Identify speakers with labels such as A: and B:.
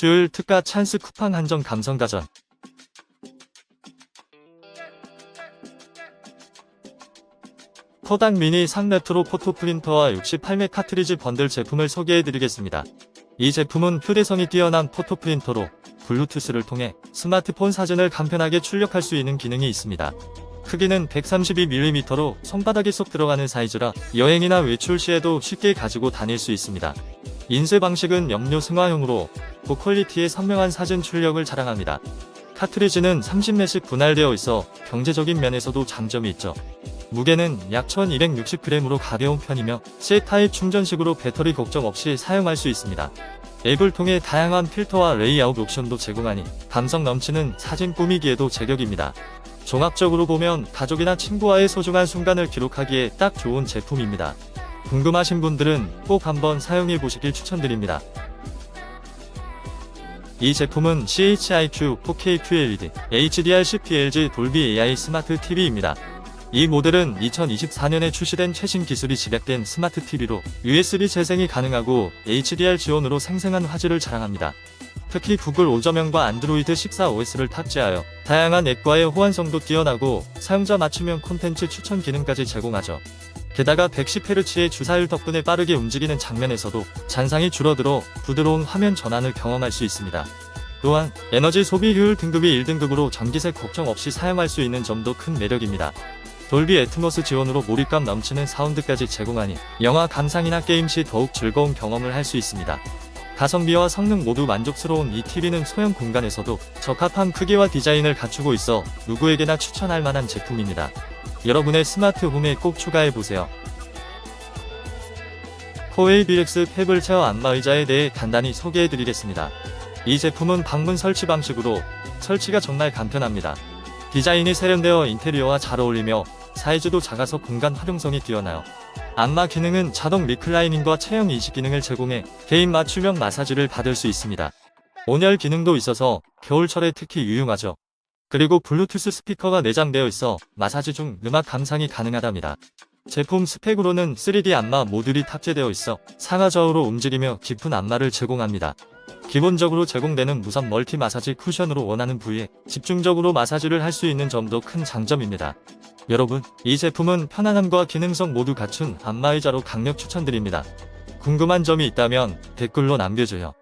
A: 수요일 특가 찬스 쿠팡 한정 감성 가전. 코닥 미니 상레트로 포토 프린터와 68맥 카트리지 번들 제품을 소개해드리겠습니다. 이 제품은 휴대성이 뛰어난 포토 프린터로 블루투스를 통해 스마트폰 사진을 간편하게 출력할 수 있는 기능이 있습니다. 크기는 132mm로 손바닥이 쏙 들어가는 사이즈라 여행이나 외출 시에도 쉽게 가지고 다닐 수 있습니다. 인쇄 방식은 염료 승화형으로 고퀄리티의 선명한 사진 출력을 자랑합니다. 카트리지는 30매씩 분할되어 있어 경제적인 면에서도 장점이 있죠. 무게는 약 1260g으로 가벼운 편이며 C-타입 충전식으로 배터리 걱정 없이 사용할 수 있습니다. 앱을 통해 다양한 필터와 레이아웃 옵션도 제공하니 감성 넘치는 사진 꾸미기에도 제격입니다. 종합적으로 보면 가족이나 친구와의 소중한 순간을 기록하기에 딱 좋은 제품입니다. 궁금하신 분들은 꼭 한번 사용해 보시길 추천드립니다. 이 제품은 CHIQ 4K QLED HDR CPLG 돌비 AI 스마트 TV입니다. 이 모델은 2024년에 출시된 최신 기술이 집약된 스마트 TV로 USB 재생이 가능하고 HDR 지원으로 생생한 화질을 자랑합니다. 특히 구글 5.0과 안드로이드 14 OS를 탑재하여 다양한 앱과의 호환성도 뛰어나고 사용자 맞춤형 콘텐츠 추천 기능까지 제공하죠. 게다가 110Hz의 주사율 덕분에 빠르게 움직이는 장면에서도 잔상이 줄어들어 부드러운 화면 전환을 경험할 수 있습니다. 또한 에너지 소비 효율 등급이 1등급으로 전기세 걱정 없이 사용할 수 있는 점도 큰 매력입니다. 돌비 애트모스 지원으로 몰입감 넘치는 사운드까지 제공하니 영화 감상이나 게임 시 더욱 즐거운 경험을 할 수 있습니다. 가성비와 성능 모두 만족스러운 이 TV는 소형 공간에서도 적합한 크기와 디자인을 갖추고 있어 누구에게나 추천할 만한 제품입니다. 여러분의 스마트 홈에 꼭 추가해보세요. 코웨이 BX 페블 체어 안마 의자에 대해 간단히 소개해드리겠습니다. 이 제품은 방문 설치 방식으로 설치가 정말 간편합니다. 디자인이 세련되어 인테리어와 잘 어울리며 사이즈도 작아서 공간 활용성이 뛰어나요. 안마 기능은 자동 리클라이닝과 체형 인식 기능을 제공해 개인 맞춤형 마사지를 받을 수 있습니다. 온열 기능도 있어서 겨울철에 특히 유용하죠. 그리고 블루투스 스피커가 내장되어 있어 마사지 중 음악 감상이 가능하답니다. 제품 스펙으로는 3D 안마 모듈이 탑재되어 있어 상하 좌우로 움직이며 깊은 안마를 제공합니다. 기본적으로 제공되는 무선 멀티 마사지 쿠션으로 원하는 부위에 집중적으로 마사지를 할 수 있는 점도 큰 장점입니다. 여러분, 이 제품은 편안함과 기능성 모두 갖춘 안마의자로 강력 추천드립니다. 궁금한 점이 있다면 댓글로 남겨줘요.